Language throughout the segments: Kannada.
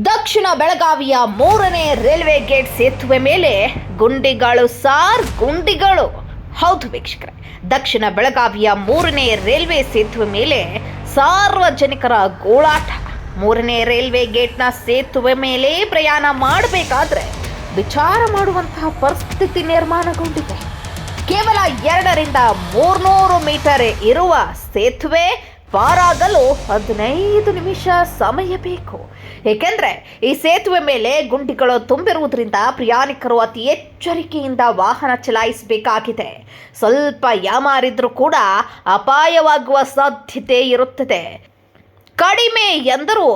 ದಕ್ಷಿಣ ಬೆಳಗಾವಿಯ ಮೂರನೇ ರೈಲ್ವೆ ಗೇಟ್ ಸೇತುವೆ ಮೇಲೆ ಗುಂಡಿಗಳು ಸಾರ್ ಗುಂಡಿಗಳು. ಹೌದು ವೀಕ್ಷಕರೇ, ದಕ್ಷಿಣ ಬೆಳಗಾವಿಯ ಮೂರನೇ ರೈಲ್ವೆ ಸೇತುವೆ ಮೇಲೆ ಸಾರ್ವಜನಿಕರ ಗೋಳಾಟ. ಮೂರನೇ ರೈಲ್ವೆ ಗೇಟ್ನ ಸೇತುವೆ ಮೇಲೆ ಪ್ರಯಾಣ ಮಾಡಬೇಕಾದ್ರೆ ವಿಚಾರ ಮಾಡುವಂತಹ ಪರಿಸ್ಥಿತಿ ನಿರ್ಮಾಣಗೊಂಡಿದೆ. ಕೇವಲ ಎರಡರಿಂದ ಮೂರ್ನೂರು ಮೀಟರ್ ಇರುವ ಸೇತುವೆ ಪಾರಾಗಲು ಹದಿನೈದು ನಿಮಿಷ ಸಮಯ ಬೇಕು. ಏಕೆಂದರೆ ಈ ಸೇತುವೆ ಮೇಲೆ ಗುಂಡಿಗಳು ತುಂಬಿರುವುದರಿಂದ ಪ್ರಯಾಣಿಕರು ಅತಿ ಎಚ್ಚರಿಕೆಯಿಂದ ವಾಹನ ಚಲಾಯಿಸಬೇಕಾಗಿದೆ. ಸ್ವಲ್ಪ ಯಾಮಾರಿದ್ರೂ ಕೂಡ ಅಪಾಯವಾಗುವ ಸಾಧ್ಯತೆ ಇರುತ್ತದೆ. ಕಡಿಮೆ ಎಂದರೂ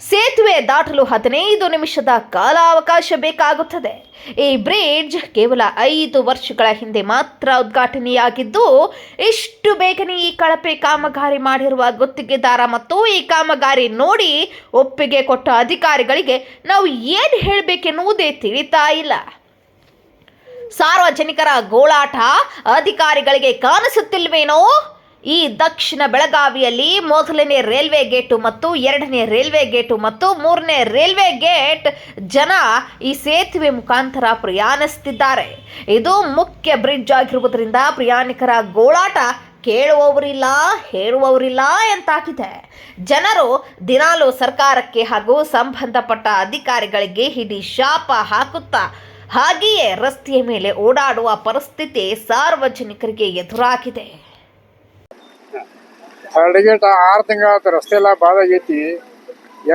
ಸೇತುವೆ ದಾಟಲು ಹದಿನೈದು ನಿಮಿಷದ ಕಾಲಾವಕಾಶ ಬೇಕಾಗುತ್ತದೆ. ಈ ಬ್ರಿಡ್ಜ್ ಕೇವಲ ಐದು ವರ್ಷಗಳ ಹಿಂದೆ ಮಾತ್ರ ಉದ್ಘಾಟನೆಯಾಗಿದ್ದು, ಇಷ್ಟು ಬೇಗನೆ ಈ ಕಳಪೆ ಕಾಮಗಾರಿ ಮಾಡಿರುವ ಗುತ್ತಿಗೆದಾರ ಮತ್ತು ಈ ಕಾಮಗಾರಿ ನೋಡಿ ಒಪ್ಪಿಗೆ ಕೊಟ್ಟ ಅಧಿಕಾರಿಗಳಿಗೆ ನಾವು ಏನು ಹೇಳಬೇಕೆನ್ನುವುದೇ ತಿಳಿತಾ ಇಲ್ಲ. ಸಾರ್ವಜನಿಕರ ಗೋಳಾಟ ಅಧಿಕಾರಿಗಳಿಗೆ ಕಾಣಿಸುತ್ತಿಲ್ವೇನೋ? ಈ ದಕ್ಷಿಣ ಬೆಳಗಾವಿಯಲ್ಲಿ ಮೊದಲನೇ ರೈಲ್ವೆ ಗೇಟು ಮತ್ತು ಎರಡನೇ ರೈಲ್ವೆ ಗೇಟು ಮತ್ತು ಮೂರನೇ ರೈಲ್ವೆ ಗೇಟ್ ಜನ ಈ ಸೇತುವೆ ಮುಖಾಂತರ ಪ್ರಯಾಣಿಸುತ್ತಿದ್ದಾರೆ ಇದು ಮುಖ್ಯ ಬ್ರಿಡ್ಜ್ ಆಗಿರುವುದರಿಂದ ಪ್ರಯಾಣಿಕರ ಗೋಳಾಟ ಕೇಳುವವರಿಲ್ಲ, ಹೇಳುವವರಿಲ್ಲ ಎಂತಾಗಿದೆ. ಜನರು ದಿನಾಲು ಸರ್ಕಾರಕ್ಕೆ ಹಾಗೂ ಸಂಬಂಧಪಟ್ಟ ಅಧಿಕಾರಿಗಳಿಗೆ ಹಿಡಿ ಶಾಪ ಹಾಕುತ್ತಾ, ಹಾಗೆಯೇ ರಸ್ತೆಯ ಮೇಲೆ ಓಡಾಡುವ ಪರಿಸ್ಥಿತಿ ಸಾರ್ವಜನಿಕರಿಗೆ ಎದುರಾಗಿದೆ. ಹರಡಗೇಟ ಆರು ತಿಂಗಳ ರಸ್ತೆ ಎಲ್ಲ ಭಾಳ ಆಗೈತಿ.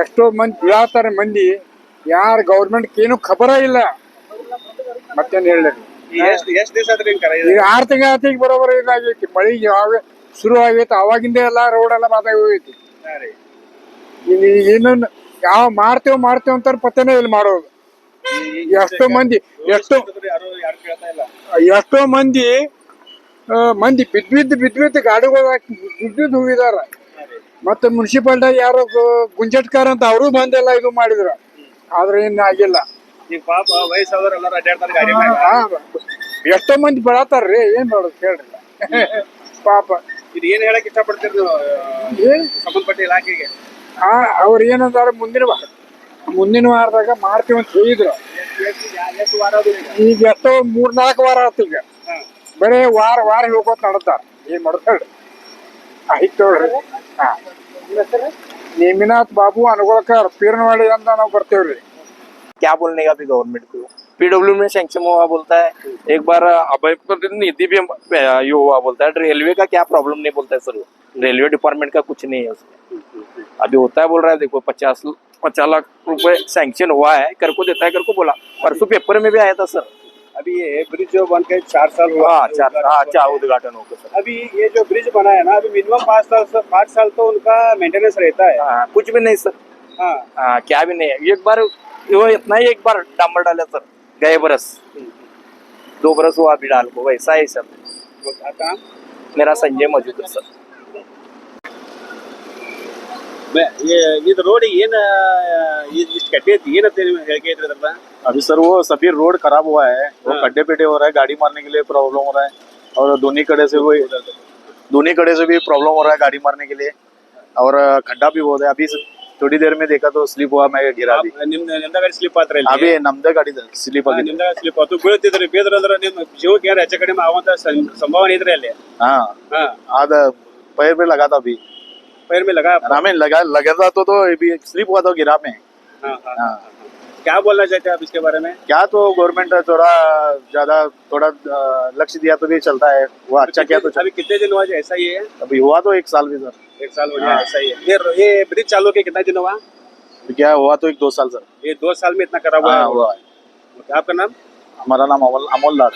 ಎಷ್ಟೋ ಮಂದಿ ಬೀಳಾತಾರೆ ಮಂದಿ ಯಾರು ಗೌರ್ಮೆಂಟ್ಗೇನು ಖಬರ ಇಲ್ಲ. ಮತ್ತೇನು ಹೇಳಿ ಈಗ ಆರು ತಿಂಗಳ ಈಗ ಬರೋಬರ ಇದಾಗೈತಿ ಮಳಿ ಯಾವಾಗ ಶುರು ಆಗೈತಿ. ಅವಾಗಿಂದ ಎಲ್ಲ ರೋಡ್ ಎಲ್ಲ ಬಾದಾಗ ಹೋಗೈತಿ. ಈಗ ಇನ್ನೊಂದು ಯಾವ ಮಾಡ್ತೇವ್ ಮಾಡ್ತೇವ್ ಅಂತಾರ ಪತ್ತೆನೇ ಇಲ್ಲಿ ಮಾಡೋದು ಎಷ್ಟೋ ಮಂದಿ ಎಷ್ಟೋ ಎಷ್ಟೋ ಮಂದಿ ಮಂದಿ ಬಿದ್ ಬಿದ್ದು ಬಿದ್ದು ಬಿದ್ದು ಗಾಡಿಗಳು ಬಿದ್ ಬಿದ್ದು ಹೋಗಿದಾರ ಮತ್ತೆ ಮುನ್ಸಿಪಾಲ್ಟಿಯಾಗ ಯಾರೋ ಗುಂಜಟ್ಕಾರ ಅಂತ ಅವರು ಬಂದೆಲ್ಲ ಇದು ಮಾಡಿದ್ರ. ಆದ್ರೆ ಏನು ಆಗಿಲ್ಲ. ಈಗ ಪಾಪ ವಯಸ್ಸಾದವ್ರು ಎಲ್ಲಾರು ಅಡ್ಡಾಡ್ತಾರೆ ಗಾಡಿ ಮ್ಯಾಗ ಆ, ಎಷ್ಟೋ ಮಂದಿ ಬೆಳತಾರ್ರಿ ಏನ್ ಮಾಡೋದು ಹೇಳ್ರಿ ಪಾಪ. ಇದು ಏನ್ ಹೇಳಕ್ ಇಷ್ಟಪಡ್ತೀರಿ ನೀವು ಏನ್? ಸಂಬಂಧಪಟ್ಟ ಇಲಾಖೆಗೆ? ಆ, ಅವ್ರು ಏನಂದಾರ ಮುಂದಿನ ವಾರ ಮುಂದಿನ ವಾರದಾಗ ಮಾಡ್ತೀವಿ ಅಂತ ಹೇಳಿದ್ರು. ಎಷ್ಟು ವಾರ ಅದು ಈಗ? ಈಗ ಎಷ್ಟೋ ಮೂರ್ ನಾಲ್ಕು ವಾರ ಆಯ್ತು ಈಗ. ಹಾ. ಬರೇ ವಾರ ವಾರ ಹೋಗೋತ್ ನಡ್ತಾರ ಏನ್ ಮಾಡ್ತಾಳ್ರಿ ಆಯ್ತು ನೋಡ್ರಿ ಹಾ ನೇಮಿನಾಥ್ ಬಾಬು ಅನುಗೋಳ್ಕರ್ ಪೀರ್ನವಾಡಿ ಅಂತ ನಾವು ಬರ್ತೇವ್ರಿ क्या बोलने का भी गवर्नमेंट को पीडब्ल्यू में सैंक्शन हुआ बोलता है एक बार अभय पर नीति भी ये हुआ बोलता है रेलवे का क्या प्रॉब्लम नहीं बोलता है सर वो रेलवे डिपार्टमेंट का कुछ नहीं है उसमें अभी होता है बोल रहा है देखो पचास पचास लाख रुपए सैंक्शन हुआ है कर को देता है कर को बोला परसों पेपर में भी आया था सर अभी ये ब्रिज जो बन के चार साल हुआ हाँ चार हाँ चार उद्घाटन होगा सर अभी ये जो ब्रिज बना है ना अभी मिनिमम पाँच साल पाँच साल तो उनका मेंटेनेंस रहता है हाँ, कुछ भी नहीं सर हाँ हाँ क्या भी नहीं है एक बार वो इतना ही एक बार डामर डाला सर गए बरस दो बरस हुआ अभी डाल को वैसा ही सर वो काम मेरा संजय मौजूद सर ये ಇದು ರೋಡ್ ಏನ ಇಷ್ಟು ಕಟ್ಟಿ ಐತಿ ಏನಂತ ಹೇಳಿಕೆ ಐತ್ರಿ ಅದ್ರಲ್ಲ अभी सर वो सभी रोड खराब हुआ है वो हाँ। खड्डे पिटे हो रहा है गाड़ी मारने के लिए प्रॉब्लम हो रहा है और दोनों कड़े से भी दोनों कड़े से भी प्रॉब्लम हो रहा है गाड़ी मारने के लिए और खड्डा भी बहुत है अभी थोड़ी देर में देखा तो स्लिप हुआ मैं गिरा अभी ನಿಮ್ ನಿಮ್ದ ಗಾಡಿ ಸ್ಲಿಪ್ ಆತ್ರ ಇಲ್ಲಿ अभी नमदे गाड़ी स्लिप ಹಾ, आगे ನಿಮ್ದ ಸ್ಲಿಪ್ ಆತು ಬೀಳ್ತಿದ್ರಿ ಬೀದ್ರ ಅಂದ್ರೆ ನಿಮ್ ಜೀವಕ್ಕೆ ಏನಾರ ಹೆಚ್ಚು ಕಡಿಮೆ ಆಗುವಂತ ಸಂ- ಸಂಭಾವನೆ ಇದ್ರಿ ಅಲ್ಲಿ हाँ ಹಾ आधा पैर पे लगा था अभी पैर में लगा हमें लगा लगा था तो, तो अभी स्लिप हुआ था गिरा में हाँ, हाँ, हाँ क्या बोलना चाहते हैं आप इसके बारे में? क्या तो गवर्नमेंट थोड़ा ज़्यादा थोड़ा लक्ष्य दिया तो भी चलता है। वो अच्छा किया तो अभी कितने दिन हुआ ऐसा ही है? अभी हुआ तो एक साल भी सर। एक साल हो गया हाँ। ऐसा ही है। ये ये ब्रिज चालू के कितना दिन हुआ? क्या हुआ तो एक दो साल सर। ये दो साल में इतना करा हुआ हाँ हुआ है। आपका नाम? हमारा नाम अमोल अमोल लाल